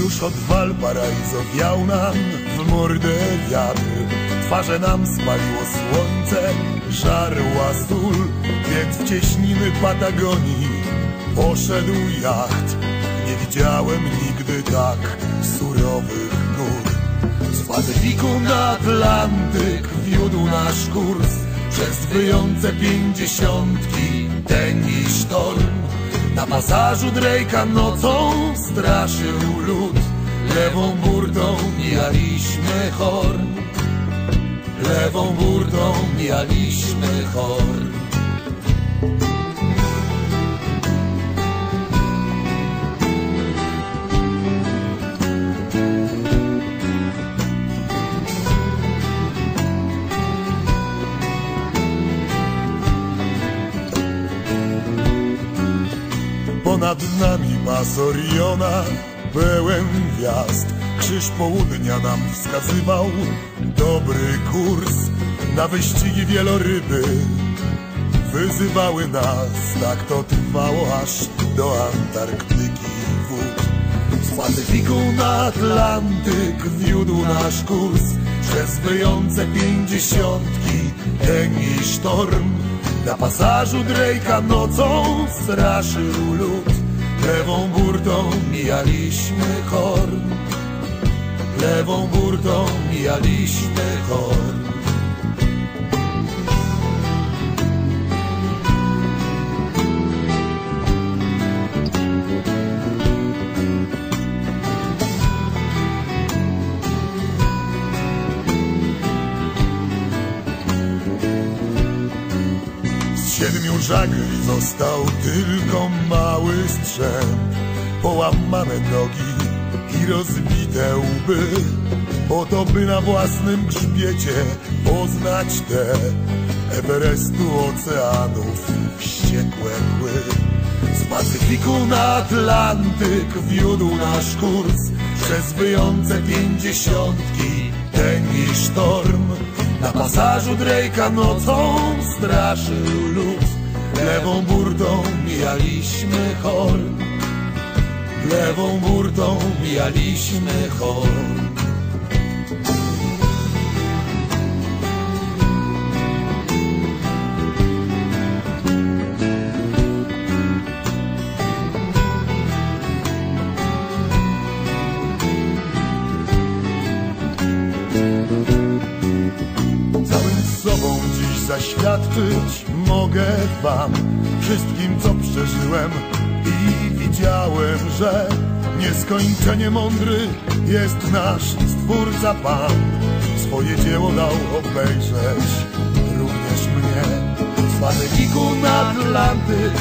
Już od Valparaiso wiał nam w mordę wiatr. Twarze nam spaliło słońce, żarła sól Więc w cieśniny Patagonii poszedł jacht. Nie widziałem nigdy tak surowych gór Z Pacyfiku na Atlantyk wiódł nasz kurs. Przez wyjące pięćdziesiątki, tęgi sztorm na pasażu Drake'a nocą straszył lód Lewą burtą mijaliśmy horn Lewą burtą mijaliśmy horn Ponad nami pas Oriona pełen gwiazd Krzyż południa nam wskazywał. Dobry kurs Na wyścigi wieloryby. Wyzywały nas Tak to trwało aż do Antarktyki. Wód Z Pacyfiku na Atlantyk wiódł nasz kurs. Przez wyjące pięćdziesiątki, tęgi sztorm na pasażu Drake'a nocą straszył lód. Lewą burtą mijaliśmy horn Lewą burtą mijaliśmy horn siedmiu żagli został tylko mały strzęp. Połamane nogi i rozbite łby. Po to by na własnym grzbiecie poznać te Everestu oceanów wściekłe kły Z Pacyfiku na Atlantyk wiódł nasz kurs Przez wyjące pięćdziesiątki, tęgi sztorm na pasażu Drake'a nocą straszył lód Lewą burtą mijaliśmy horn Lewą burtą mijaliśmy horn zaświadczyć mogę wam Wszystkim co przeżyłem i widziałem, że Nieskończenie mądry jest nasz Stwórca Pan. Swoje dzieło dał obejrzeć również mnie. Z Pacyfiku na Atlantyk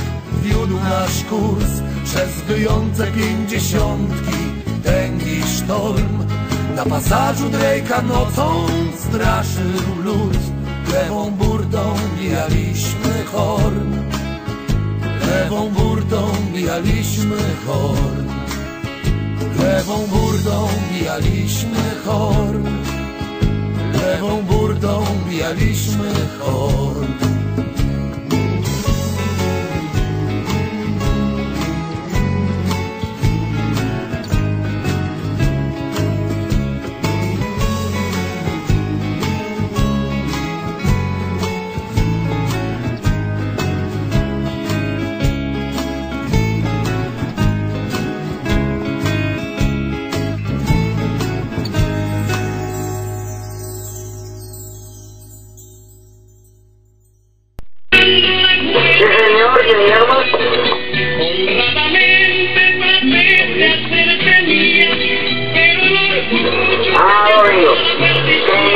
wiódł nasz kurs Przez wyjące pięćdziesiątki, tęgi sztorm na pasażu Drake'a nocą straszył lód Lewą burtą mijaliśmy horn. Lewą burtą mijaliśmy horn. Lewą burtą mijaliśmy horn. Lewą burtą mijaliśmy horn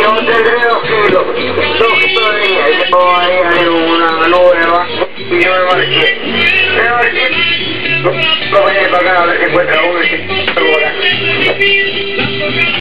Yo te creo, cielo. Doctor, que todavía hay una nueva. Y yo me marché. Me marché. No, no, para acá a ver si encuentra uno.